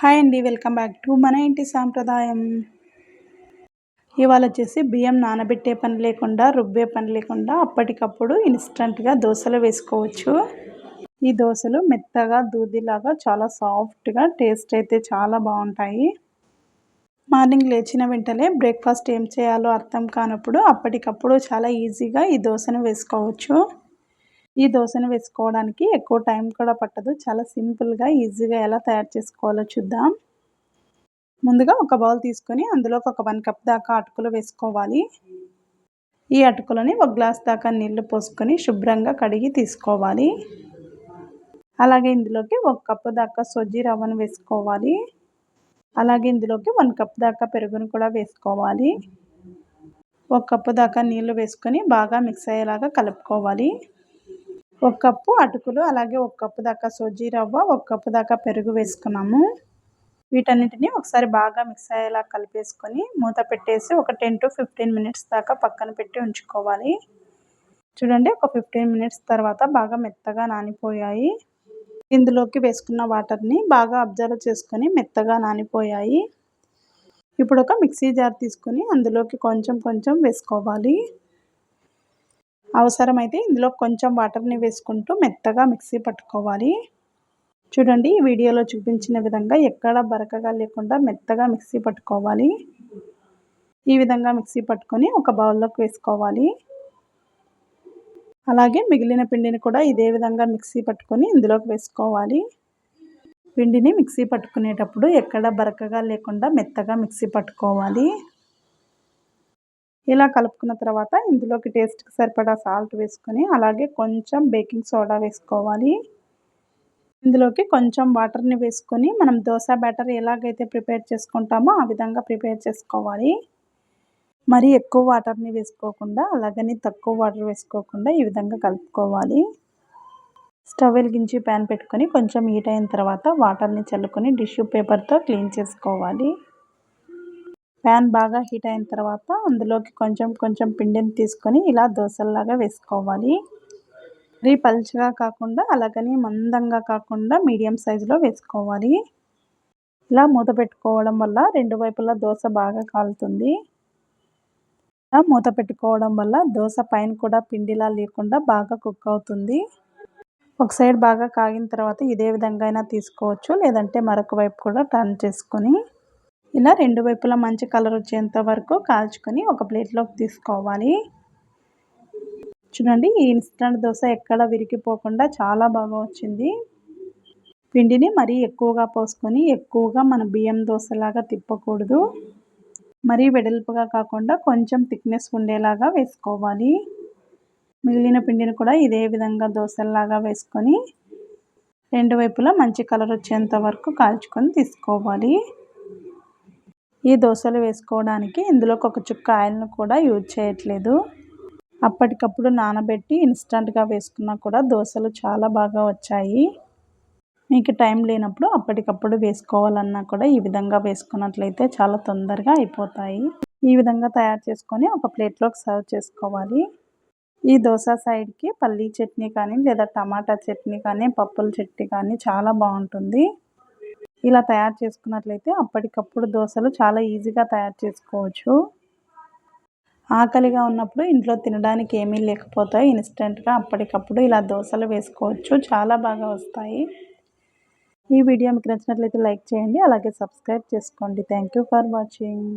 Hi అండి welcome back to మన ఇంటి సాంప్రదాయం. ఇవాళ వచ్చేసి బియ్యం నానబెట్టే పని లేకుండా రుబ్బే పని లేకుండా అప్పటికప్పుడు ఇన్స్టంట్గా దోశలు వేసుకోవచ్చు. ఈ దోశలు మెత్తగా దూదిలాగా చాలా సాఫ్ట్గా టేస్ట్ అయితే చాలా బాగుంటాయి. మార్నింగ్ లేచిన వెంటనే బ్రేక్ఫాస్ట్ ఏం చేయాలో అర్థం కానప్పుడు అప్పటికప్పుడు చాలా ఈజీగా ఈ దోశను వేసుకోవచ్చు. ఈ దోశను వేసుకోవడానికి ఎక్కువ టైం కూడా పట్టదు. చాలా సింపుల్గా ఈజీగా ఎలా తయారు చేసుకోవాలో చూద్దాం. ముందుగా ఒక బౌల్ తీసుకొని అందులోకి ఒక వన్ కప్ దాకా అటుకులు వేసుకోవాలి. ఈ అటుకులని ఒక గ్లాస్ దాకా నీళ్ళు పోసుకొని శుభ్రంగా కడిగి తీసుకోవాలి. అలాగే ఇందులోకి ఒక కప్పు దాకా సొజ్జి రవ్వను వేసుకోవాలి. అలాగే ఇందులోకి వన్ కప్ దాకా పెరుగును కూడా వేసుకోవాలి. ఒక కప్పు దాకా నీళ్ళు వేసుకొని బాగా మిక్స్ అయ్యేలాగా కలుపుకోవాలి. ఒక కప్పు అటుకులు అలాగే ఒక కప్పు దాకా సోజీ రవ్వ ఒక కప్పు దాకా పెరుగు వేసుకున్నాము. వీటన్నిటిని ఒకసారి బాగా మిక్స్ అయ్యేలా కలిపేసుకొని మూత పెట్టేసి ఒక టెన్ టు ఫిఫ్టీన్ మినిట్స్ దాకా పక్కన పెట్టి ఉంచుకోవాలి. చూడండి ఒక ఫిఫ్టీన్ మినిట్స్ తర్వాత బాగా మెత్తగా నానిపోయాయి. ఇందులోకి వేసుకున్న వాటర్ని బాగా అబ్జర్వ్ చేసుకొని మెత్తగా నానిపోయాయి. ఇప్పుడు ఒక మిక్సీ జార్ తీసుకొని అందులోకి కొంచెం కొంచెం వేసుకోవాలి. అవసరమైతే ఇందులో కొంచెం వాటర్ని వేసుకుంటూ మెత్తగా మిక్సీ పట్టుకోవాలి. చూడండి ఈ వీడియోలో చూపించిన విధంగా ఎక్కడ బరకగా లేకుండా మెత్తగా మిక్సీ పట్టుకోవాలి. ఈ విధంగా మిక్సీ పట్టుకొని ఒక బౌల్లోకి వేసుకోవాలి. అలాగే మిగిలిన పిండిని కూడా ఇదే విధంగా మిక్సీ పట్టుకొని ఇందులోకి వేసుకోవాలి. పిండిని మిక్సీ పట్టుకునేటప్పుడు ఎక్కడ బరకగా లేకుండా మెత్తగా మిక్సీ పట్టుకోవాలి. ఇలా కలుపుకున్న తర్వాత ఇందులోకి టేస్ట్కి సరిపడా సాల్ట్ వేసుకొని అలాగే కొంచెం బేకింగ్ సోడా వేసుకోవాలి. ఇందులోకి కొంచెం వాటర్ని వేసుకొని మనం దోశ బ్యాటర్ ఎలాగైతే ప్రిపేర్ చేసుకుంటామో ఆ విధంగా ప్రిపేర్ చేసుకోవాలి. మరీ ఎక్కువ వాటర్ని వేసుకోకుండా అలాగని తక్కువ వాటర్ వేసుకోకుండా ఈ విధంగా కలుపుకోవాలి. స్టవ్ వెలిగించి ప్యాన్ పెట్టుకొని కొంచెం హీట్ అయిన తర్వాత వాటర్ని చల్లుకొని టిష్యూ పేపర్తో క్లీన్ చేసుకోవాలి. ప్యాన్ బాగా హీట్ అయిన తర్వాత అందులోకి కొంచెం కొంచెం పిండిని తీసుకొని ఇలా దోశల్లాగా వేసుకోవాలి. మరీ పలుచగా కాకుండా అలాగని మందంగా కాకుండా మీడియం సైజులో వేసుకోవాలి. ఇలా మూత పెట్టుకోవడం వల్ల రెండు వైపులా దోశ బాగా కాలుతుంది. ఇలా మూత పెట్టుకోవడం వల్ల దోశ పైన కూడా పిండిలా లేకుండా బాగా కుక్ అవుతుంది. ఒక సైడ్ బాగా కాగిన తర్వాత ఇదే విధంగా అయినా తీసుకోవచ్చు. లేదంటే మరొక వైపు కూడా టర్న్ చేసుకొని ఇలా రెండు వైపులా మంచి కలర్ వచ్చేంత వరకు కాల్చుకొని ఒక ప్లేట్లోకి తీసుకోవాలి. చూడండి ఈ ఇన్స్టంట్ దోశ ఎక్కడ విరిగిపోకుండా చాలా బాగా వచ్చింది. పిండిని మరీ ఎక్కువగా పోసుకొని ఎక్కువగా మన బియ్యం దోశలాగా తిప్పకూడదు. మరీ వెడల్పుగా కాకుండా కొంచెం థిక్నెస్ ఉండేలాగా వేసుకోవాలి. మిగిలిన పిండిని కూడా ఇదే విధంగా దోశలాగా వేసుకొని రెండు వైపులా మంచి కలర్ వచ్చేంత వరకు కాల్చుకొని తీసుకోవాలి. ఈ దోశలు వేసుకోవడానికి ఇందులోకి ఒక చుక్క ఆయిల్ను కూడా యూజ్ చేయట్లేదు. అప్పటికప్పుడు నానబెట్టి ఇన్స్టంట్గా వేసుకున్నా కూడా దోశలు చాలా బాగా వచ్చాయి. మీకు టైం లేనప్పుడు అప్పటికప్పుడు వేసుకోవాలన్నా కూడా ఈ విధంగా వేసుకున్నట్లయితే చాలా తొందరగా అయిపోతాయి. ఈ విధంగా తయారు చేసుకొని ఒక ప్లేట్లోకి సర్వ్ చేసుకోవాలి. ఈ దోశ సైడ్కి పల్లీ చట్నీ కానీ లేదా టమాటా చట్నీ కానీ పప్పుల చట్నీ కానీ చాలా బాగుంటుంది. ఇలా తయారు చేసుకున్నట్లయితే అప్పటికప్పుడు దోశలు చాలా ఈజీగా తయారు చేసుకోవచ్చు. ఆకలిగా ఉన్నప్పుడు ఇంట్లో తినడానికి ఏమీ లేకపోతే ఇన్స్టెంట్గా అప్పటికప్పుడు ఇలా దోశలు వేసుకోవచ్చు. చాలా బాగా వస్తాయి. ఈ వీడియో మీకు నచ్చినట్లయితే లైక్ చేయండి. అలాగే సబ్స్క్రైబ్ చేసుకోండి. Thank for watching.